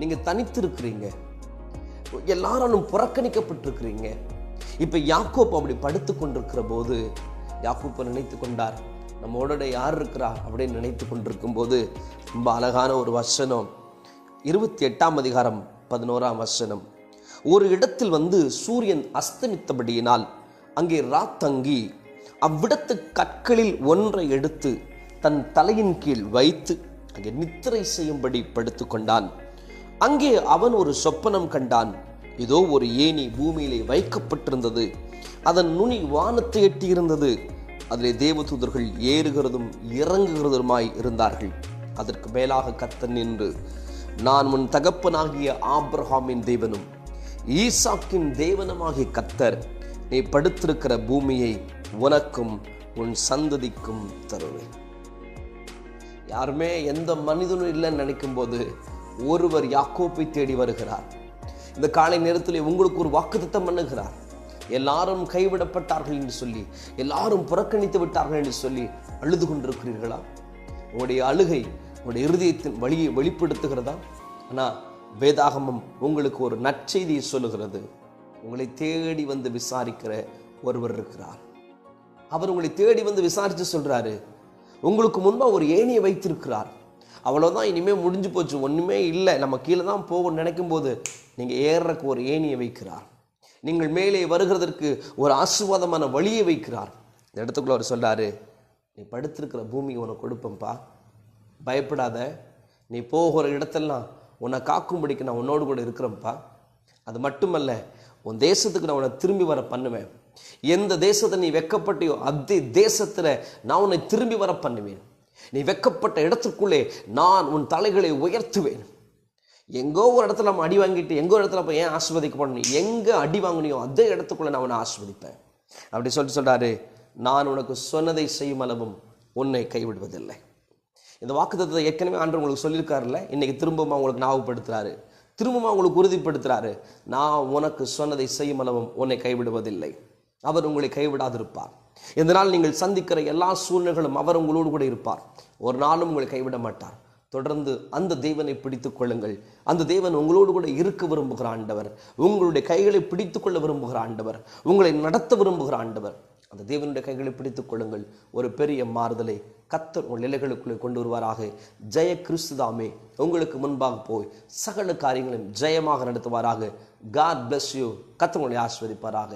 நீங்கள் தனித்திருக்கிறீங்க. எல்லாராலும் புறக்கணிக்கப்பட்டிருக்கிறீங்க. இப்போ யாக்கோப் அப்படி படுத்து கொண்டிருக்கிற போது யாக்கோப்பை நினைத்து கொண்டார். நம்மோட யார் இருக்கிறா அப்படின்னு நினைத்து கொண்டிருக்கும் போது ரொம்ப அழகான ஒரு வசனம். இருபத்தி எட்டாம் அதிகாரம் பதினோராம் வசனம். ஒரு இடத்தில் வந்து சூரியன் அஸ்தமித்தபடியினால் அங்கே ராத்தங்கி அவ்விடத்து கற்களில் ஒன்றை எடுத்து தன் தலையின் கீழ் வைத்து அங்கே நித்திரை செய்யும்படி படுத்துக்கொண்டான் அங்கே அவன் ஒரு சொப்பனம் கண்டான். இதோ ஒரு ஏணி பூமியிலே வைக்கப்பட்டிருந்தது. அதன் நுனி வானத்தை எட்டியிருந்தது. அதிலே தேவதூதர்கள் ஏறுகிறதும் இறங்குகிறதுமாய் இருந்தார்கள். அதற்கு மேலாக கர்த்தர் நின்று நான் உன் தகப்பனாகிய ஆப்ரஹாமின் தேவனும் ஈசாக்கின் தேவனமாகிய கத்தர் நீ படுத்திருக்கிற பூமியை உனக்கும் உன் சந்ததிக்கும் தருவேன். யாருமே எந்த மனிதனும் இல்லைன்னு நினைக்கும் போது ஒருவர் யாக்கோப்பை தேடி வருகிறார். இந்த காலை நேரத்தில் உங்களுக்கு ஒரு வாக்குத்தத்தம் பண்ணுகிறார். எல்லாரும் கைவிடப்பட்டார்கள் என்று சொல்லி எல்லாரும் புறக்கணித்து விட்டார்கள் என்று சொல்லி அழுது கொண்டிருக்கிறீர்களா? உங்களுடைய அழுகை உங்களுடைய இருதயத்தின் வழியை வெளிப்படுத்துகிறதா? ஆனால் வேதாகமம் உங்களுக்கு ஒரு நற்செய்தியை சொல்லுகிறது. உங்களை தேடி வந்து விசாரிக்கிற ஒருவர் இருக்கிறார். அவர் உங்களை தேடி வந்து விசாரித்து சொல்றாரு. உங்களுக்கு முன்பாக ஒரு ஏணியை வைத்திருக்கிறார். அவ்வளோதான் இனிமேல் முடிஞ்சு போச்சு. ஒன்றுமே இல்லை. நம்ம கீழே தான் போகணும்னு நினைக்கும் போது நீங்கள் ஏறுறக்கு ஒரு ஏணியை வைக்கிறார். நீங்கள் மேலே வருகிறதற்கு ஒரு ஆசீர்வாதமான வழியை வைக்கிறார். இந்த இடத்துக்குள்ள அவர் சொல்கிறாரு நீ படுத்திருக்கிற பூமி உனக்கு கொடுப்பேன்ப்பா. பயப்படாத. நீ போகிற இடத்தெல்லாம் உன்னை காக்கும்படிக்கு நான் உன்னோடு கூட இருக்கிறேன்ப்பா. அது மட்டுமல்ல உன் தேசத்துக்கு நான் உன்னை திரும்பி வர பண்ணுவேன். எந்த தேசத்தை நீ வெக்கப்பட்டியோ அதே தேசத்தில் நான் உன்னை திரும்பி வர பண்ணுவேன். நீ வெக்கப்பட்ட இடத்துக்குள்ளே நான் உன் தலைகளை உயர்த்துவேன். எங்கோ ஒரு இடத்துல நம்ம அடி வாங்கிட்டு எங்கோ ஒரு இடத்துல போய் ஏன் ஆஸ்வதிக்கப்படணும் எங்கே அடி வாங்கினியோ அதே இடத்துக்குள்ளே நான் உன்னை ஆஸ்வதிப்பேன் அப்படி சொல்லிட்டு சொல்கிறாரு நான் உனக்கு சொன்னதை செய்யும் அளவும் உன்னை கைவிடுவதில்லை. இந்த வாக்குத்தத்தை ஏற்கனவே ஆண்டு உங்களுக்கு சொல்லியிருக்காருல்ல இன்றைக்கி திரும்பவும் உங்களுக்கு ஞாபகப்படுத்துறாரு. திரும்பவும் உங்களுக்கு உறுதிப்படுத்துறாரு நான் உனக்கு சொன்னதை செய்யும் அளவும் உன்னை கைவிடுவதில்லை. அவர் உங்களை கைவிடாதிருப்பார். இந்த நாள் நீங்கள் சந்திக்கிற எல்லா சூழ்நிலைகளும் அவர் உங்களோடு கூட இருப்பார். ஒரு நாளும் உங்களை கைவிட மாட்டார். தொடர்ந்து அந்த தேவனை பிடித்துக் கொள்ளுங்கள். அந்த தேவன் உங்களோடு கூட இருக்க விரும்புகிற ஆண்டவர் உங்களுடைய கைகளை பிடித்துக் கொள்ள விரும்புகிற ஆண்டவர் உங்களை நடத்த விரும்புகிற ஆண்டவர். அந்த தேவனுடைய கைகளை பிடித்துக் கொள்ளுங்கள். ஒரு பெரிய மாறுதலை கத்தர் உங்கள் நிலைகளுக்குள்ளே கொண்டு வருவாராக. ஜெய கிறிஸ்துதாமே உங்களுக்கு முன்பாக போய் சகல காரியங்களையும் ஜெயமாக நடத்துவாராக. காட் பிளஸ் யூ கத்தர் உங்களை ஆஸ்வதிப்பாராக